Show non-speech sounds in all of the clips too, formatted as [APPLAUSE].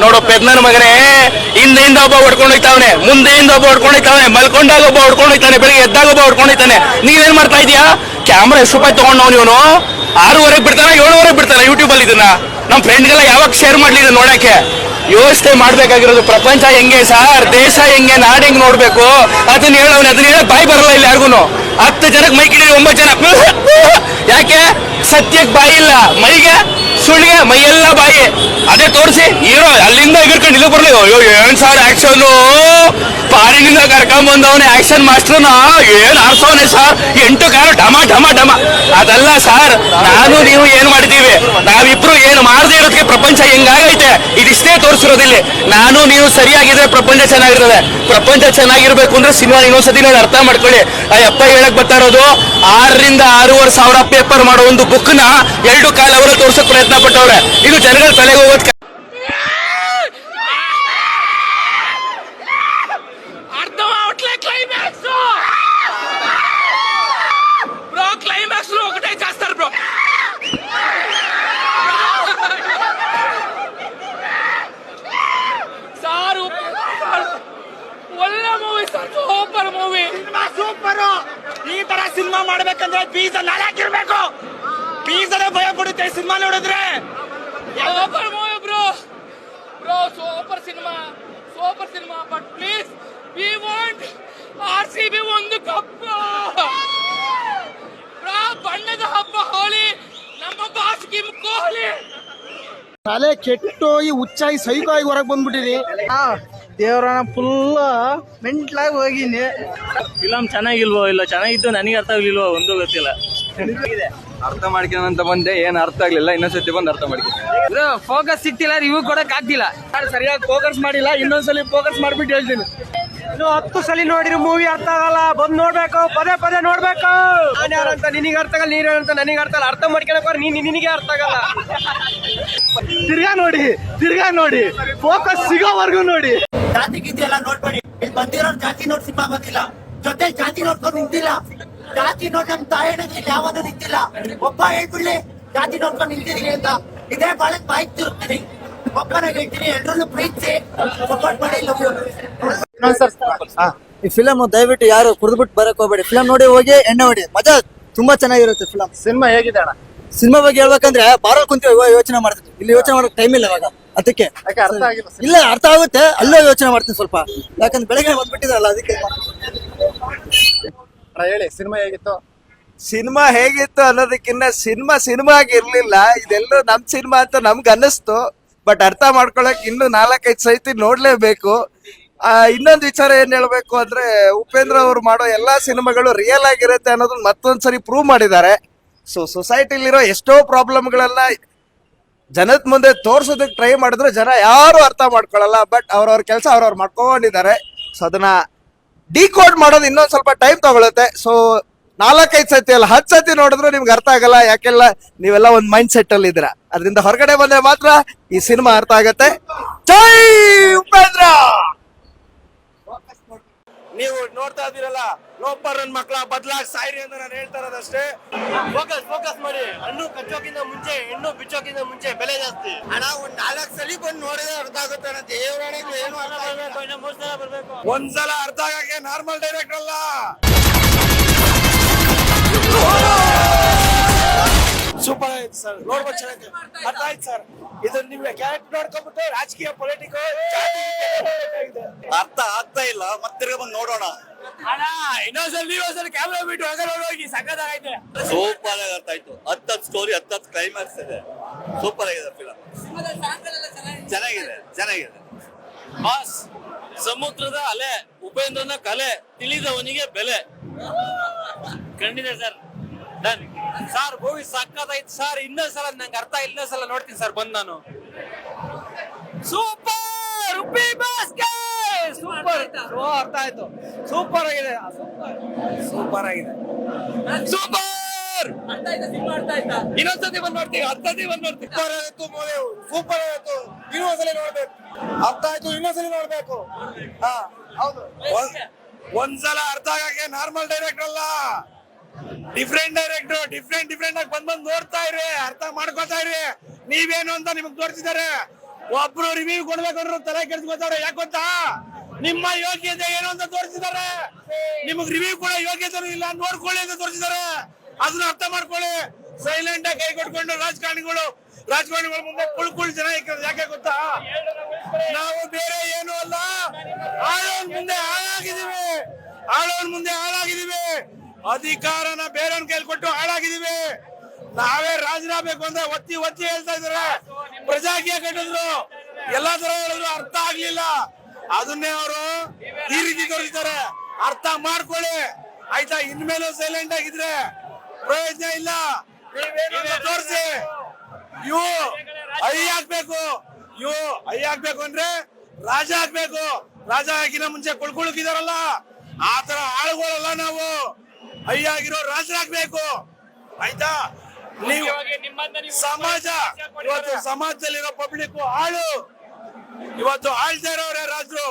ನೋಡು ಪೆದ್ನನ ಮಗನೇ, ಹಿಂದೆಯಿಂದ ಒಬ್ಬ ಹೊಡ್ಕೊಂಡು ಹೋಗ್ತಾವನೆ, ಮುಂದೆಯಿಂದ ಒಬ್ಬ ಹೊಡ್ಕೊಂಡು ಹೋಗ್ತಾವನೆ, ಮಲ್ಕೊಂಡಾಗ ಒಬ್ಬ ಹೊಡ್ಕೊಂಡು ಹೋಗ್ತಾನೆ, ಬೆಳಿಗ್ಗೆ ಎದ್ದಾಗ ಒಬ್ಬ ಹೊಡ್ಕೊಂಡು ಹೋಗ್ತಾನೆ. ನೀವೇನ್ ಮಾಡ್ತಾ ಇದೀಯಾ? ಕ್ಯಾಮ್ರಾ ಎಷ್ಟು ರೂಪಾಯಿ ತಗೊಂಡವ್ ಇವನು? ಆರೂವರೆಗೆ ಬಿಡ್ತಾನ, ಏಳುವರೆಗೆ ಬಿಡ್ತಾನೆ ಯೂಟ್ಯೂಬ್ ಅಲ್ಲಿ ಇದನ್ನ? ನಮ್ಮ ಫ್ರೆಂಡ್ಗೆಲ್ಲ ಯಾವಾಗ ಶೇರ್ ಮಾಡ್ಲಿ ನೋಡಕ್ಕೆ? ಯೋಚನೆ ಮಾಡ್ಬೇಕಾಗಿರೋದು ಪ್ರಪಂಚ ಹೆಂಗೆ ಸರ್, ದೇಶ ಹೆಂಗೆ, ನಾಡ್ ಹೆಂಗ್ ನೋಡ್ಬೇಕು? ಅದನ್ನ ಹೇಳವನೆ ಅದನ್ನ ಹೇಳ ಬಾಯಿ ಬರಲ್ಲ ಇಲ್ಲಿ ಯಾರಿಗೂ ಹತ್ತು ಜನಕ್ಕೆ ಮೈ ಕಿಡಿ ಒಂಬತ್ತು ಜನ, [LAUGHS] ಯಾಕೆ? ಸತ್ಯಕ್ಕೆ ಬಾಯಿ ಇಲ್ಲ. ಮೈಗೆ ಸುಳ್ಳಿಗೆ ಮೈಯೆಲ್ಲ ಬಾಯಿ. ಅದೇ ತೋರಿಸಿ, ಹೀರೋ ಅಲ್ಲಿಂದ ಎಗರ್ಕೊಂಡು ಇಲ್ಲಿ ಬರ್ಲಿ. ಅಯ್ಯೋ, ಏನ್ ಸರ್ ಆಕ್ಷನ್ ಪಾರಿನಿಂದ ಕರ್ಕೊಂಡ್ ಬಂದವನೇ ಆಕ್ಷನ್ ಮಾಸ್ಟರ್ನ ಏನ್ ಆರ್ಸವನೆ ಸರ್? ಎಂಟು ಕಾರು ಢಮ ಢಮ ಢಮ. ಅದಲ್ಲ ಸರ್, ನಾನು ನೀವು ಏನ್ ಮಾಡಿದೀವಿ ನಾವಿಬ್ರು ಏನ್ ಮಾಡದೇ ಇರೋದಕ್ಕೆ ಪ್ರಪಂಚ ಹೆಂಗಾಗೈತೆ? ಇದಿಷ್ಟೇ ತೋರಿಸಿರೋದಿಲ್ಲಿ. ನಾನು ನೀವು ಸರಿಯಾಗಿದ್ರೆ ಪ್ರಪಂಚ ಚೆನ್ನಾಗಿರ್ತದೆ. ಪ್ರಪಂಚ ಚೆನ್ನಾಗಿರ್ಬೇಕು ಅಂದ್ರೆ ಸಿನಿಮಾ ಇನ್ನೊಂದ್ಸತಿ ನೋಡಿ ಅರ್ಥ ಮಾಡ್ಕೊಳ್ಳಿ. ಆ ಅಪ್ಪ ಹೇಳಕ್ ಬರ್ತಾ ಇರೋದು ಆರರಿಂದ ಆರೂವರೆ ಸಾವಿರ ಪೇಪರ್ ಮಾಡೋ ಒಂದು ಬುಕ್ನ ಎರಡು ಕಾಲ ಅವರು ತೋರ್ಸಕ್ ಪ್ರಯತ್ನ ಪಟ್ಟವ್ರೆ. ಇದು ಜನಗಳ ತಲೆಗೆ ಹೋಗೋದ್ ಸೂಪರ್ ಮೂವಿ ಸೂಪರ್ ಈ ತರ ಸಿನಿಮಾ ಮಾಡ್ಬೇಕಂದ್ರೆ ಬೀಜ ನಾಲ್ಕಿರ್ಬೇಕು ಬೀಜನೇ ಭಯ ಪಡುತ್ತೆ ಸಿನಿಮಾ ನೋಡಿದ್ರೆ. Super movie bro. Bro super cinema super cinema but please we want R C B ಒಂದು ಕಪ್ ಬ್ರೋ ಬಣ್ಣದ ಹಬ್ಬ ಹೋಳಿ ನಮ್ಮ ಬಾಸ್ ಕಿಮ್ ಕೊಹ್ಲಿ ತಲೆ ಕೆಟ್ಟೋಗಿ ಹುಚ್ಚಾಗಿ ಸೈಕೋ ಆಗಿ ಹೊರಗೆ ಬಂದ್ಬಿಟ್ಟಿರಿ. ದೇವ್ರನ ಫುಲ್ ಮೆಂಟ್ಲಾಗಿ ಹೋಗಿನಿ. ಫಿಲಮ್ ಚೆನ್ನಾಗಿಲ್ವೋ ಇಲ್ಲ? ಚೆನ್ನಾಗಿದ್ದು ನನಗೆ ಅರ್ಥ ಆಗ್ಲಿಲ್ವೋ? ಒಂದು ಗೊತ್ತಿಲ್ಲ. ಅರ್ಥ ಮಾಡ್ಕೊಂಡಂತ ಬಂದೆ ಏನು ಅರ್ಥ ಆಗ್ಲಿಲ್ಲ. ಇನ್ನೊಂದ್ಸತಿ ಬಂದು ಅರ್ಥ ಮಾಡ್ಕೊಂಡು. ಫೋಕಸ್ ಸಿಕ್ತಿಲ್ಲ ರಿವ್ಯೂ ಕೊಡಕ್ ಆಗ್ತಿಲ್ಲ. ಸರಿಯಾಗಿ ಫೋಕಸ್ ಮಾಡಿಲ್ಲ ಇನ್ನೊಂದ್ಸಲಿ ಫೋಕಸ್ ಮಾಡ್ಬಿಟ್ಟು ಹೇಳ್ತೀನಿ. ಇನ್ನು ಹತ್ತು ಸಲ ನೋಡಿರಿ ಮೂವಿ ಅರ್ಥ ಆಗಲ್ಲ. ಬಂದ್ ನೋಡ್ಬೇಕು ಪದೇ ಪದೇ ನೋಡ್ಬೇಕು. ಯಾರು ಅಂತ ನಿನಗೆ ಅರ್ಥ ಆಗಲ್ಲ ನೀನು ಅಂತ ನನಗೆ ಅರ್ಥ ಆಗಲ್ಲ. ಅರ್ಥ ಮಾಡ್ಕೊಳಕ್ ನೀನ್ ನಿನಗೆ ಅರ್ಥ ಆಗಲ್ಲ. ತಿರ್ಗಾ ನೋಡಿ ತಿರ್ಗಾ ನೋಡಿ. ಫೋಕಸ್ ಸಿಗೋವರೆಗೂ ನೋಡಿ. ಜಾತಿ ಗೀತಿ ಎಲ್ಲ ನೋಡ್ಬೇಡಿ. ಇಲ್ಲಿ ಬಂದಿರೋ ಜಾತಿ ನೋಡ್ ಸಿಂಹ ಬಂದಿಲ್ಲ. ಜೊತೆ ಜಾತಿ ನೋಡ್ಕೊಂಡು ನಿಂತಿಲ್ಲ. ಜಾತಿ ನೋಡ್ ನಮ್ ತಾಯಿ ಯಾವನು ನಿಂತಿಲ್ಲ. ಒಬ್ಬ ಹೇಳ್ಬಿಡ್ಲಿ ಜಾತಿ ನೋಡ್ಕೊಂಡು ನಿಂತಿದೀನಿ ಅಂತ. ಇದೇ ಬಾಳೆ ಬಾಯ್ಕ್ ತಿರುಗ್ತೀನಿ. ಒಬ್ಬನ ಹೇಳ್ತೀನಿ ಎಲ್ರನ್ನು ಪ್ರೀತಿಸಿ ಸಪೋರ್ಟ್ ಮಾಡಿ ಈ ಫಿಲಮ್ ದಯವಿಟ್ಟು ಯಾರು ಕುಡಿದ್ಬಿಟ್ಟು ಬರಕ್ ಹೋಗ್ಬೇಡಿ. ಫಿಲಮ್ ನೋಡಿ ಹೋಗಿ ಎಣ್ಣೆ ಹೊಡಿ. ಮಜಾ ತುಂಬಾ ಚೆನ್ನಾಗಿರುತ್ತೆ ಫಿಲಮ್ ಸಿನಿಮಾ ಹೇಗಿದೆ ಅಣ್ಣ? ಸಿನಿಮಾ ಬಗ್ಗೆ ಹೇಳ್ಬೇಕಂದ್ರೆ ಬಾರ ಕುಂತೀವಿ ಇವಾಗ ಯೋಚನೆ ಮಾಡ್ತೀವಿ ಇಲ್ಲಿ ಯೋಚನೆ ಮಾಡಕ್ ಟೈಮ್ ಇಲ್ಲ ಇವಾಗ. ಅದಕ್ಕೆ ಯಾಕೆ ಅರ್ಥ ಆಗಿಲ್ಲ ಇಲ್ಲ ಅರ್ಥ ಆಗುತ್ತೆ. ಅಲ್ಲೇ ಯೋಚನೆ ಮಾಡ್ತೀನಿ ಸ್ವಲ್ಪ. ಯಾಕಂದ್ರೆ ಬೆಳಗ್ಗೆ ಬಂದ್ಬಿಟ್ಟಿದ್ರಲ್ಲ ಅದಕ್ಕೆ ಅಣ್ಣ ಹೇಳಿ ಸಿನಿಮಾ ಹೇಗಿತ್ತು? ಸಿನಿಮಾ ಹೇಗಿತ್ತು ಅನ್ನೋದಕ್ಕಿಂತ ಸಿನಿಮಾ ಸಿನಿಮಾ ಆಗಿರ್ಲಿಲ್ಲ ಇದೆಲ್ಲೋ ನಮ್ ಸಿನಿಮಾ ಅಂತ ನಮ್ಗೆ ಅನ್ನಿಸ್ತು. ಬಟ್ ಅರ್ಥ ಮಾಡ್ಕೊಳಕ್ ಇನ್ನು ನಾಲ್ಕೈದು ಸೈತಿ ನೋಡ್ಲೇಬೇಕು. ಇನ್ನೊಂದ್ ವಿಚಾರ ಏನ್ ಹೇಳ್ಬೇಕು ಅಂದ್ರೆ ಉಪೇಂದ್ರ ಅವ್ರು ಮಾಡೋ ಎಲ್ಲಾ ಸಿನಿಮಾಗಳು ರಿಯಲ್ ಆಗಿರುತ್ತೆ ಅನ್ನೋದನ್ನ ಮತ್ತೊಂದ್ಸರಿ ಪ್ರೂವ್ ಮಾಡಿದ್ದಾರೆ. ಸೊ ಸೊಸೈಟಿಲಿರೋ ಎಷ್ಟೋ ಪ್ರಾಬ್ಲಮ್ಗಳೆಲ್ಲ ಜನದ ಮುಂದೆ ತೋರ್ಸೋದಕ್ಕೆ ಟ್ರೈ ಮಾಡಿದ್ರು ಜನ ಯಾರು ಅರ್ಥ ಮಾಡ್ಕೊಳ್ಳಲ್ಲ ಬಟ್ ಅವ್ರವ್ರ ಕೆಲಸ ಅವ್ರವ್ರು ಮಾಡ್ಕೊಂಡಿದ್ದಾರೆ. ಸೊ ಅದನ್ನ ಡಿಕೋಡ್ ಮಾಡೋದು ಇನ್ನೊಂದು ಸ್ವಲ್ಪ ಟೈಮ್ ತಗೊಳುತ್ತೆ. ಸೊ ನಾಲ್ಕೈದು ಸತಿ ಅಲ್ಲ, ಹತ್ತು ಸತಿ ನೋಡಿದ್ರು ನಿಮ್ಗೆ ಅರ್ಥ ಆಗಲ್ಲ, ಯಾಕೆಲ್ಲ ನೀವೆಲ್ಲ ಒಂದು ಮೈಂಡ್ ಸೆಟ್ ಅಲ್ಲಿ ಇದ್ದೀರಾ. ಅದರಿಂದ ಹೊರಗಡೆ ಬಂದ್ರೆ ಮಾತ್ರ ಈ ಸಿನಿಮಾ ಅರ್ಥ ಆಗತ್ತೆ. ಜೈ ಉಪೇಂದ್ರ! ನೀವು ನೋಡ್ತಾ ಇದ್ದೀರಲ್ಲ ಲೋಪರ್ ನನ್ ಮಕ್ಳ ಬದ್ಲಾಗ್ ಸಾಯಿರಿ ಅಂತ ನಾನು ಹೇಳ್ತಾ ಇರೋದಷ್ಟೇ. ಫೋಕಸ್ ಫೋಕಸ್ ಮಾಡಿ. ಹಣ್ಣು ಕಚ್ಚೋಕ್ಕಿಂತ ಮುಂಚೆ ಹೆಣ್ಣು ಬಿಚ್ಚೋಕ್ಕಿಂತ ಮುಂಚೆ ಬೆಲೆ ಜಾಸ್ತಿ. ಅಣ್ಣ ಒಂದ್ ನಾಲ್ಕು ಸಲ ಬಂದು ನೋಡಿದ್ರೆ ಅರ್ಥ ಆಗುತ್ತೆ ಅಣ್ಣ. ದೇವರಾಣಿಗೆ ಏನು ಅರ್ಥ ಆಗ್ಬೇಕು ಒಂದ್ಸಲ ಅರ್ಥ ಆಗಕ್ಕೆ ನಾರ್ಮಲ್ ಡೈರೆಕ್ಟ್ ಅಲ್ಲ. ಸೂಪರ್ ಆಯ್ತು ಸರ್. ನೋಡ್ಬೋದು ಚೆನ್ನಾಗಿ. ಅರ್ಥ ಆಯ್ತು ಸರ್. ಇದು ನಿಮ್ಗೆ ಕ್ಯಾರೆಕ್ಟರ್ ನೋಡ್ಕೊಂಡ್ಬಿಟ್ಟು ರಾಜಕೀಯ ಪೊಲಿಟಿಕೋ ಅರ್ಥ ಆಗ್ತಾ ಇಲ್ಲ. ಮತ್ತೆ ಬಂದು ನೋಡೋಣ. ಅಣ್ಣ ಇನ್ನೊಂದ್ಸಲ ನೀವೊಂದ್ಸಲ ಕ್ಯಾಮ್ರಾ ಬಿಟ್ಟು ಹೊರಗಡೆ ಹೋಗಿ ಸಖತ್ತಾಗೈತೆ ಸೂಪರ್ ಆಗಿ ಅರ್ಥ ಆಯ್ತು. ಹತ್ತತ್ತು ಸ್ಟೋರಿ ಹತ್ತತ್ತು ಕ್ಲೈಮ್ಯಾಕ್ಸ್ ಇದೆ. ಸೂಪರ್ ಆಗಿದೆ ಫಿಲಮ್ ಚೆನ್ನಾಗಿದೆ. ಚೆನ್ನಾಗಿದೆ ಬಾಸ್ ಸಮುದ್ರದ ಅಲೆ ಉಪೇಂದ್ರನ ಕಲೆ ತಿಳಿದವನಿಗೆ ಬೆಲೆ. ಖಂಡಿತ ಸರ್. ಡನ್ ಸರ್ ಮೂವಿ ಸಕ್ಕತ್ತಾಯ್ತು ಸರ್ ಇನ್ನೊಂದ್ಸಲ ನಂಗೆ ಅರ್ಥ ಇಲ್ಲ ಇನ್ನೊಂದ್ಸಲ ನೋಡ್ತೀನಿ ಸರ್ ಬಂದ್ ನಾನು. ಸೂಪರ್ ಉಪ್ಪಿ ಸೂಪರ್ ಅರ್ಥ ಆಯ್ತು. ಸೂಪರ್ ಆಗಿದೆ. ಸೂಪರ್ ಆಗಿದೆ. ಸೂಪರ್ ಇನ್ನೊಂದ್ಸತಿ ಬಂದ್ ನೋಡ್ತೀವಿ ಹತ್ತದಿ ಬಂದ್ ನೋಡ್ತೀವಿ ಸೂಪರ್ ಆಯ್ತು ಮೂವಿ ಸೂಪರ್ ಆಯ್ತು. ಇನ್ನೊಂದ್ಸಲಿ ನೋಡ್ಬೇಕು. ಅರ್ಥ ಆಯ್ತು ಇನ್ನೊಂದ್ಸಲಿ ನೋಡ್ಬೇಕು. ಹಾ ಹೌದು. ಒಂದ್- ಒಂದ್ಸಲ ಅರ್ಥ ಆಗಕ್ಕೆ ನಾರ್ಮಲ್ ಡೈರೆಕ್ಟ್ ಅಲ್ಲ. ಡಿಫ್ರೆಂಟ್ ಡೈರೆಕ್ಟರ್ ಡಿಫ್ರೆಂಟ್ ಡಿಫ್ರೆಂಟ್ ಆಗಿ ಬಂದ್ ಬಂದ್ ನೋಡ್ತಾ ಇರಿ, ಅರ್ಥ ಮಾಡ್ಕೋತಾ ಇರಿ. ನೀವೇನು ಅಂತ ನಿಮಗ್ ತೋರಿಸಿದ್ದಾರೆ. ಒಬ್ರು ರಿವ್ಯೂ ಕೊಡ್ಬೇಕಂದ್ರೆ ತಲೆ ಕೆಡ್ಸ್ಕೊತಾರೆ ಯಾಕೆ ಗೊತ್ತಾ? ನಿಮ್ಮ ಯೋಗ್ಯತೆ ಏನು ಅಂತ ತೋರಿಸಿದ್ದಾರೆ. ನಿಮಗ್ ರಿವ್ಯೂ ಕೂಡ ಯೋಗ್ಯತೆ ಇಲ್ಲ, ನೋಡ್ಕೊಳ್ಳಿ ಅಂತ ತೋರಿಸಿದ್ದಾರೆ. ಅದನ್ನ ಅರ್ಥ ಮಾಡ್ಕೊಳ್ಳಿ. ಸೈಲೆಂಟ್ ಆಗಿ ಕೈ ಕೊಟ್ಕೊಂಡು ರಾಜಕಾರಣಿಗಳು, ರಾಜಕಾರಣಿಗಳ ಮುಂದೆ ಕುಳ್ ಕುಳ್ ಜನ ಯಾಕೆ ಗೊತ್ತಾ? ನಾವು ಬೇರೆ ಏನು ಅಲ್ಲ. ಆಳೋನ್ ಮುಂದೆ ಹಾಳಾಗಿದೀವಿ ಆಳೋನ್ ಮುಂದೆ ಹಾಳಾಗಿದ್ದೀವಿ ಅಧಿಕಾರನ ಬೇರೆಯವ್ರ ಕೈಲಿ ಕೊಟ್ಟು ಹಾಳಾಗಿದೀವಿ ನಾವೇ ರಾಜೀನಾಮೆ ಅಂದ್ರೆ ಒತ್ತಿ ಒತ್ತಿ ಹೇಳ್ತಾ ಇದಾರೆ ಪ್ರಜಾಕೀಯ ಕಟ್ಟಿದ್ರು. ಎಲ್ಲಾ ತರ ಹೇಳಿದ್ರು, ಅರ್ಥ ಆಗ್ಲಿಲ್ಲ. ಅದನ್ನೇ ಅವರು ಈ ರೀತಿ ತೋರಿಸ್ತಾರೆ. ಅರ್ಥ ಮಾಡ್ಕೊಳ್ಳಿ. ಆಯ್ತಾ, ಇನ್ಮೇಲೂ ಸೈಲೆಂಟ್ ಆಗಿದ್ರೆ ಪ್ರಯೋಜನ ಇಲ್ಲ. ತೋರಿಸಿ. ಇವು ಐ ಹಾಕ್ಬೇಕು. ಇವು ಐ ಹಾಕ್ಬೇಕು ಅಂದ್ರೆ ರಾಜ ಹಾಕ್ಬೇಕು. ರಾಜ ಆಗಿನ ಮುಂಚೆ ಕುಳ್ಕೊಳಕಿದಾರಲ್ಲ ಆ ತರ ಆಳುಗಳಲ್ಲ ನಾವು. ಆಗಿರೋ ರಾಜರಾಗ್ಬೇಕು. ಆಯ್ತಾ? ನೀವು ನಿಮ್ಮನ್ನ ನೀವು ಸಮಾಜ ಇವತ್ತು ಸಮಾಜದಲ್ಲಿರೋ ಪಬ್ಲಿಕ್ ಆಳು ಇವತ್ತು ಆಳ್ತಾ ಇರೋರೇ ರಾಜರು.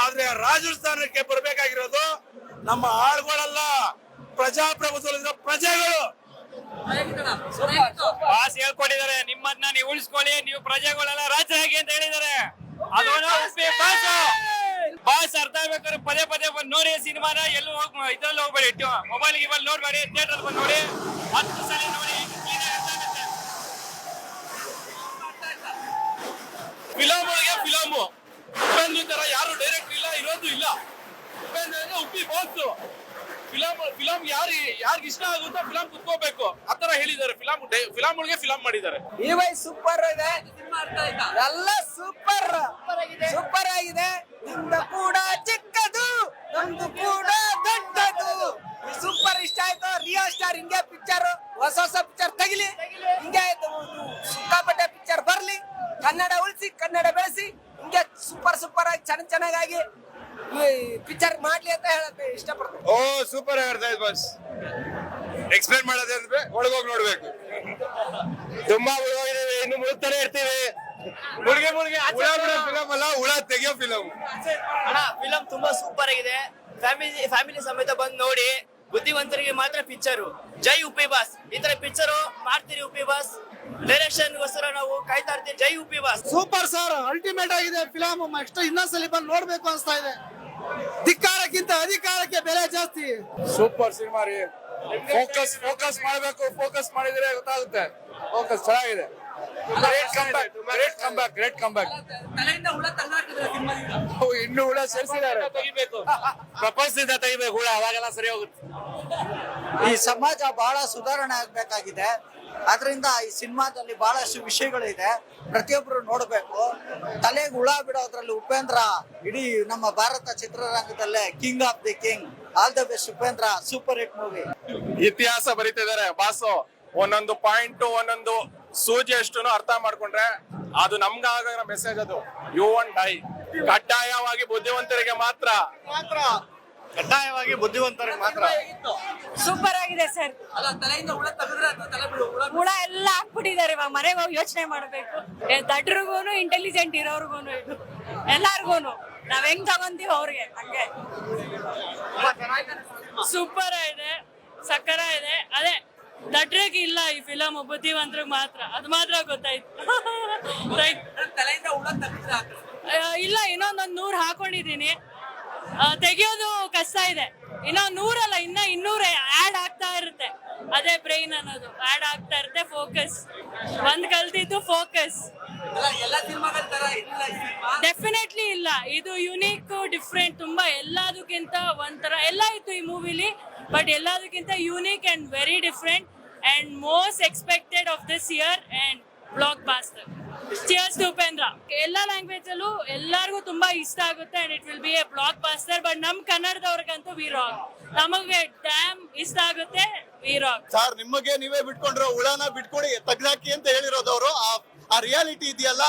ಆದ್ರೆ ರಾಜರ ಸ್ಥಾನಕ್ಕೆ ಬರ್ಬೇಕಾಗಿರೋದು ನಮ್ಮ ಆಳುಗಳಲ್ಲ. ಪ್ರಜಾಪ್ರಭುತ್ವದಲ್ಲಿರೋ ಪ್ರಜೆಗಳು. ಬಾಸ್ ಹೇಳ್ಕೊಟ್ಟಿದ್ದಾರೆ ನಿಮ್ಮನ್ನ ನೀವು ಉಳಿಸ್ಕೊಳ್ಳಿ ನೀವು ಪ್ರಜೆಗಳೆಲ್ಲ ರಾಜರಾಗಿ ಅಂತ ಹೇಳಿದ್ದಾರೆ. ಅದನ್ನ ಬಾಸ್ ಅರ್ಥ ಆಗ್ಬೇಕಾದ್ರೆ ಪದೇ ಪದೇ ಬಂದು ನೋಡಿ ಸಿನಿಮಾನ ಎಲ್ಲೂ ಹೋಗ್ ಇದ್ರಲ್ಲಿ ಹೋಗ್ಬೇಡಿ. ಮೊಬೈಲ್ ಗಿಬಲ್ ನೋಡ್ಬೇಡಿ ಥಿಯೇಟರ್ ಬಂದು ನೋಡಿ. ಹತ್ತು ಸಲ ನೋಡಿ clean ಅರ್ಥ ಆಗುತ್ತೆ. ಫಿಲಮ್ ಒಳಗೆ ಫಿಲಮ್ ಉಪೇಂದ್ರ ತರ ಯಾರು ಡೈರೆಕ್ಟ್ ಇಲ್ಲ ಇರೋದು ಇಲ್ಲ. Upendra Uppi boss film film ಯಾರು ಯಾರಿಗೆ ಇಷ್ಟ ಆಗುತ್ತೋ ಫಿಲಮ್ ಕುತ್ಕೋಬೇಕು. ಆತರ ಹೇಳಿದ್ದಾರೆ. ಫಿಲಮ್ ಫಿಲಮ್ ಒಳಗೆ ಫಿಲಮ್ ಮಾಡಿದ್ದಾರೆ. ಈ ವೈ ಸೂಪರ್ ಇದೆ. ಎಲ್ಲ ಸೂಪರ್ ಸೂಪರ್ ಆಗಿದೆ. ನಿಮ್ದು ಕೂಡ ಚಿಕ್ಕದು ನಮ್ದು ಕೂಡ ದೊಡ್ಡದು. ಸೂಪರ್ ಇಷ್ಟ ಆಯ್ತು ರಿಯಲ್ ಸ್ಟಾರ್ ಹಿಂಗೆ ಪಿಕ್ಚರ್ ಹೊಸ ಹೊಸ ಪಿಕ್ಚರ್ ತೆಗಿಲಿ. ಹಿಂಗೆ ಸಿಕ್ಕಾಪಟ್ಟೆ ಪಿಕ್ಚರ್ ಬರ್ಲಿ. ಕನ್ನಡ ಉಳಿಸಿ ಕನ್ನಡ ಬೆಳೆಸಿ ಹಿಂಗೆ ಸೂಪರ್ ಸೂಪರ್ ಆಗಿ ಚೆನ್ನಾಗಿ ಚೆನ್ನಾಗಾಗಿ ಈ ಪಿಕ್ಚರ್ ಮಾಡ್ಲಿ ಅಂತ ಹೇಳಕ್ಕೆ ಇಷ್ಟಪಡ್ತೀನಿ. ಓ ಸೂಪರ್ ಆಗಿರ್ತಾ ಇದೆ ಬಸ್ ಎಕ್ಸ್ಪ್ಲೇನ್ ಮಾಡೋದಂದ್ರೆ ಒಳಗೋಗಿ ನೋಡ್ಬೇಕು. ತುಂಬಾ ಇನ್ನು ಮುಳುಗ್ತಾನೆ ಇರ್ತೀವಿ. ಮುಳುಗೆ ಹುಳ ತೆಗಿಯೋ ಫಿಲಮ್ ಅಣ್ಣ ಫಿಲಂ ತುಂಬಾ ಸೂಪರ್ ಆಗಿದೆ. ಫ್ಯಾಮಿಲಿ ಫ್ಯಾಮಿಲಿ ಸಮೇತ ಬಂದು ನೋಡಿ ಬುದ್ಧಿವಂತರಿಗೆ ಮಾತ್ರ ಪಿಕ್ಚರು ಜೈ ಉಪಿ ಬಾಸ್. ಈ ತರ ಪಿಕ್ಚರು ಮಾಡ್ತೀರಿ ಉಪಿ ಬಾಸ್. ಡೈರೆಕ್ಷನ್ ಗೋಸ್ಕರ ನಾವು ಕಾಯ್ತಾ ಇರ್ತೀವಿ. ಜೈ Uppi boss. Super sir ultimate ಆಗಿದೆ ಫಿಲಮ್ ನೆಕ್ಸ್ಟ್ ಇನ್ನೊಂದ್ಸಲಿ ಬಂದು ನೋಡ್ಬೇಕು ಅನ್ಸ್ತಾ ಇದೆ. ಧಿಕ್ಕಾರಕ್ಕಿಂತ ಅಧಿಕಾರಕ್ಕೆ ಬೆಲೆ ಜಾಸ್ತಿ. ಸೂಪರ್ ಸಿನಿಮಾ ರೀ. ಫೋಕಸ್ ಫೋಕಸ್ ಮಾಡಬೇಕು. ಫೋಕಸ್ ಮಾಡಿದ್ರೆ ಗೊತ್ತಾಗುತ್ತೆ. ಫೋಕಸ್ ಚೆನ್ನಾಗಿದೆ. Great come back great come back great come back ಇನ್ನು ಹುಳ ಸೇರಿಸಿದ್ದಾರೆ. ತೆಗಿಬೇಕು. ಪ್ರಪಂಚದಿಂದ ತೆಗಿಬೇಕು ಹುಳ ಅವಾಗೆಲ್ಲ ಸರಿ ಹೋಗುತ್ತೆ. ಈ ಸಮಾಜ ಬಹಳ ಸುಧಾರಣೆ ಆಗ್ಬೇಕಾಗಿದೆ. ಅದರಿಂದ ಈ ಸಿನಿಮಾದಲ್ಲಿ ಬಹಳಷ್ಟು ವಿಷಯಗಳಿದೆ. ಪ್ರತಿಯೊಬ್ರು ನೋಡಬೇಕು. ತಲೆಗೆ ಹುಳ ಬಿಡೋದ್ರಲ್ಲಿ ಉಪೇಂದ್ರ ಇಡೀ ನಮ್ಮ Bharat ಚಿತ್ರರಂಗದಲ್ಲೇ king of the king all the best Upendra. Super hit movie ಇತಿಹಾಸ ಬರೀತಿದ್ದಾರೆ ಬಾಸು ಒಂದೊಂದು ಪಾಯಿಂಟ್ ಒಂದೊಂದು ಸೂಜಿ ಅಷ್ಟು ಅರ್ಥ ಮಾಡ್ಕೊಂಡ್ರೆ ಅದು ನಮ್ಗಾಗ ಮೆಸೇಜ್ ಅದು. ಯು ಒನ್ ಡೈ ಕಡ್ಡಾಯವಾಗಿ ಬುದ್ಧಿವಂತರಿಗೆ ಮಾತ್ರ. ಮಾತ್ರ. ಕಡ್ಡಾಯವಾಗಿ ಬುದ್ಧಿವಂತರಿಗೆ ಮಾತ್ರ. ಸೂಪರ್ ಆಗಿದೆ ಸರ್ ಹುಳ ಎಲ್ಲ ಹಾಕ್ಬಿಟ್ಟಿದ್ದಾರೆ ಇವಾಗ ಮನೆಗೆ ಹೋಗಿ ಯೋಚನೆ ಮಾಡ್ಬೇಕು. ದಡ್ರಿಗೂನು ಇಂಟೆಲಿಜೆಂಟ್ ಇರೋರ್ಗೂನು ಇದು. ಎಲ್ಲಾರ್ಗೂನು. ನಾವ್ ಹೆಂಗ್ ತಗೊಂತೀವಿ ಅವ್ರಿಗೆ ಹಂಗೆ. ಸೂಪರ್ ಇದೆ ಸಕ್ಕರ ಇದೆ. ಅದೇ ದಡ್ರಿಗೆ ಇಲ್ಲ ಈ ಫಿಲಮ್ ಬುದ್ಧಿವಂತರಿಗೆ ಮಾತ್ರ. ಅದು ಮಾತ್ರ ಗೊತ್ತಾಯ್ತು. ಇಲ್ಲ ಇನ್ನೊಂದೊಂದ್ ನೂರ್ ಹಾಕೊಂಡಿದೀನಿ. ಆ, ತೆಗಿಯೋದು ಕಷ್ಟ ಇದೆ. ಇನ್ನ ನೂರಲ್ಲ ಇನ್ನ ಇನ್ನೂರ ಆಡ್ ಆಗ್ತಾ ಇರುತ್ತೆ. ಅದೇ ಬ್ರೈನ್ ಅನ್ನೋದು. ಆಡ್ ಆಗ್ತಾ ಇರುತ್ತೆ ಫೋಕಸ್ ಒಂದ್ ಕಲ್ತಿದ್ದು ಫೋಕಸ್ ಡೆಫಿನೆಟ್ಲಿ ಇಲ್ಲ ಇದು ಯುನೀಕ್ ಡಿಫ್ರೆಂಟ್ ತುಂಬಾ ಎಲ್ಲದಕ್ಕಿಂತ ಒಂಥರ ಎಲ್ಲ ಇತ್ತು ಈ ಮೂವಿಲಿ ಬಟ್ ಎಲ್ಲದಕ್ಕಿಂತ unique and very different and most expected of this year and blockbuster cheers to Upendra ಎಲ್ಲ ಲ್ಯಾಂಗ್ವೇಜ್ ಅಲ್ಲೂ ಎಲ್ಲರಿಗೂ ತುಂಬಾ ಇಷ್ಟ ಆಗುತ್ತೆ and it will be a blockbuster but ನಮ್ ಕನ್ನಡದವ್ರಿಗಂತೂ ವಿ ರಾಕ್ ನಮಗೆ ಡ್ಯಾಮ್ ಇಷ್ಟ ಆಗುತ್ತೆ ವಿ ರಾಕ್ ಸರ್ ನಿಮಗೆ ನೀವೇ ಬಿಟ್ಕೊಂಡ್ರೆ ಹುಳನ ಬಿಟ್ಕೊಡಿ, ತಗ್ದಾಕಿ ಅಂತ ಹೇಳಿರೋದು ಅವರು ಆ ರಿಯಾಲಿಟಿ ಇದೆಯಲ್ಲ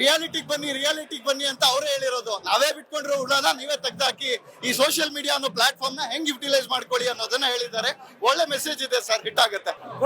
ರಿಯಾಲಿಟಿಗೆ ಬನ್ನಿ ರಿಯಾಲಿಟಿಗೆ ಬನ್ನಿ ಅಂತ ಅವರೇ ಹೇಳಿರೋದು. ನಾವೇ ಬಿಟ್ಕೊಂಡ್ರೆ ಹುಳನ ನೀವೇ ತೆಗ್ದಾಕಿ, ಈ ಸೋಷಿಯಲ್ ಮೀಡಿಯಾ ಅನ್ನೋ ಪ್ಲಾಟ್ಫಾರ್ಮ್ನ ಹೆಂಗ್ ಯುಟಿಲೈಸ್ ಮಾಡ್ಕೊಳ್ಳಿ ಅನ್ನೋದನ್ನ ಹೇಳಿದ್ದಾರೆ. ಒಳ್ಳೆ ಮೆಸೇಜ್ ಇದೆ ಸರ್ ಹಿಟ್ ಆಗುತ್ತೆ.